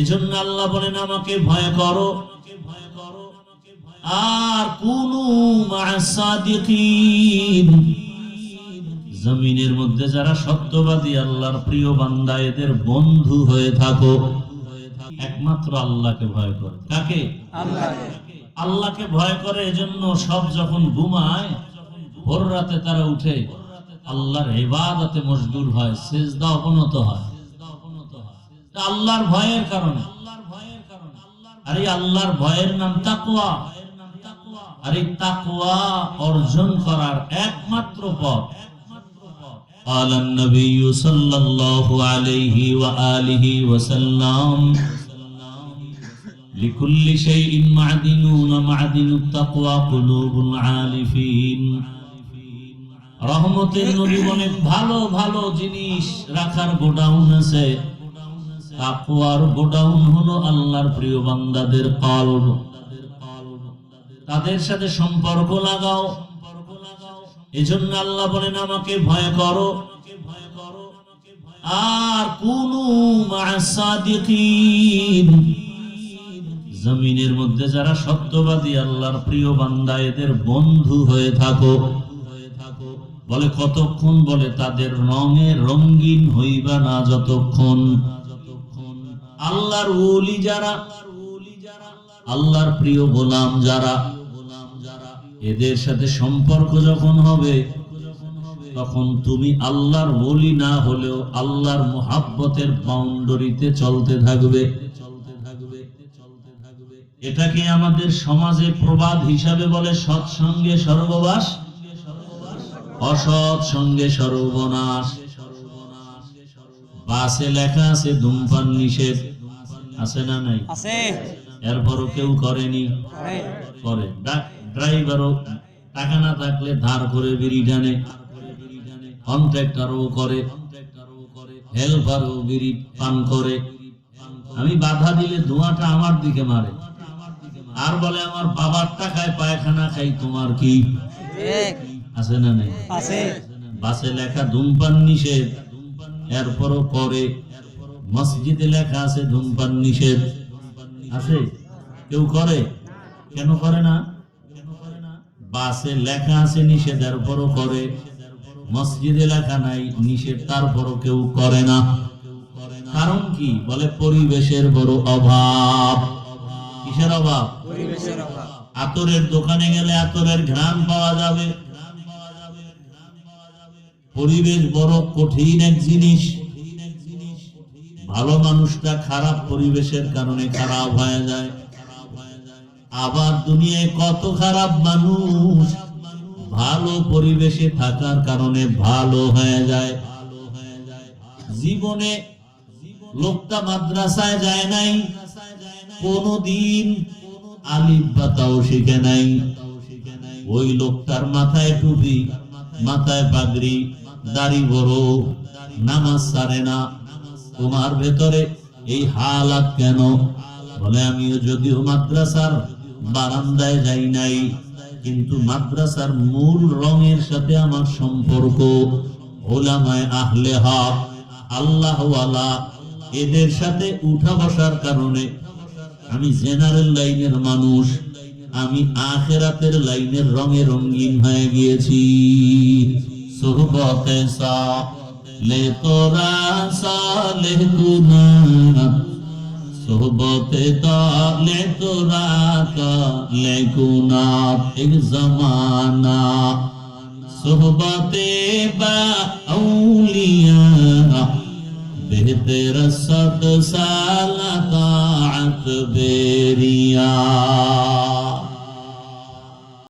এজন্য আল্লাহ বলেন, আমাকে ভয় করো। আর কুনু জমিনের মধ্যে যারা সত্যবাদী, আল্লাহর প্রিয় বান্দা, এদের বন্ধু হয়ে থাকো। একমাত্র আল্লাহকে ভয় করে। কাকে? আল্লাহকে ভয় করে, এজন্য সব যখন ঘুমায়, ভোর রাতে তারা উঠে, আল্লাহর ইবাদতে মশগুল হয় সেজদা অবনত হয়। আল্লাহর ভয়ের কারণে আর এই আল্লাহর ভয়ের নাম তাকওয়া আর এই তাকওয়া অর্জন করার একমাত্র পথ قال النبي صلى الله عليه وآله وسلم لكل شيء معدنون معدن التقوى قلوب العالفين রহমতের নবী বলে ভালো ভালো জিনিস রাখার গোডাউন আছে তাকওয়ার গোডাউন হলো আল্লাহর প্রিয় বান্দাদের কলব। তাদের সাথে সম্পর্ক লাগাও। এজন্য আল্লাহ বলেন, আমাকে ভয় করো। আর কুনু জমিনের মধ্যে যারা সত্যবাদী, আল্লাহর প্রিয় বান্দা, এদের বন্ধু হয়ে থাকো। বলে কতক্ষণ বলে, তাদের রঙে রঙিন হইবা না যতক্ষণ? আল্লাহর ওলি যারা, আল্লাহর প্রিয় গোলাম যারা, এদের সাথে সম্পর্ক যখন হবে, তখন তুমি আল্লাহর ওলি না হলেও আল্লাহর মোহাব্বতের বাউন্ডারিতে চলতে থাকবে। এটাকে আমাদের সমাজে প্রবাদ হিসাবে বলে সৎসঙ্গে সর্ববাস, অসৎ সঙ্গে সর্বনাশ। বাসে লেখা আছে, ধূমপান নিষেধ। আছে না নাই? আছে। এরপরও কেউ করেনি? করে। ড্রাইভারও টাকা না থাকলে ধার করে বিড়ি টানে। কন্ট্রাক্টরও করে। হেল্পারও বিড়ি পান করে। আমি বাধা দিলে ধোঁয়াটা আমার দিকে মারে। আর বলে আমার বাবার টাকায় পায়খানা খাই তোমার কি? আছে না নাই? আছে। বাসে লেখা ধূমপান নিষেধ। এরপরও করে। মসজিদে লেখা আছে, ধূমপান নিষেধ। আছে? কেউ করে? কেন করে না? বাসে লেখা আছে নিষেধের এরপরও করে। মসজিদে লেখা নাই, নিষেধ, তারপরও কেউ করে না। কারণ কি? বলে পরিবেশের বড় অভাব। কিসের অভাব? আতরের দোকানে গেলে আতরের ঘ্রাণ পাওয়া যাবে। পরিবেশ বড় কঠিন এক জিনিস। ভালো মানুষটা খারাপ পরিবেশের কারণে খারাপ হয়ে যায়। আবার দুনিয়ায় কত খারাপ মানুষ ভালো পরিবেশে থাকার কারণে ভালো হয়ে যায়। জীবনে লোকটা মাদ্রাসায় যায় নাই, কোনদিন আলিফ শিখে নাই। ওই লোকটার মাথায় টুপি, মাথায় পাগড়ি, দাড়ি বড়, নামাজ সারে না। তোমার ভেতরে এই হালাত কেন? বলে, আমিও যদিও মাদ্রাসার বারান্দায় যাই নাই, কিন্তু মাদ্রাসার মূল রঙের সাথে আমার সম্পর্ক। ওলামায় আহলে হক, আল্লাহওয়ালা এদের সাথে উঠা বসার কারণে আমি জেনারেল লাইনের মানুষ, আমি আখেরাতের লাইনের রঙে রঙিন হয়ে গিয়েছি। সোহবতে সা নেকোরান সালেহ গুনার সোহবতে তালে তোরা কালে গুনার এক জমানা। সোহবতে বা আউলিয়া বেহতের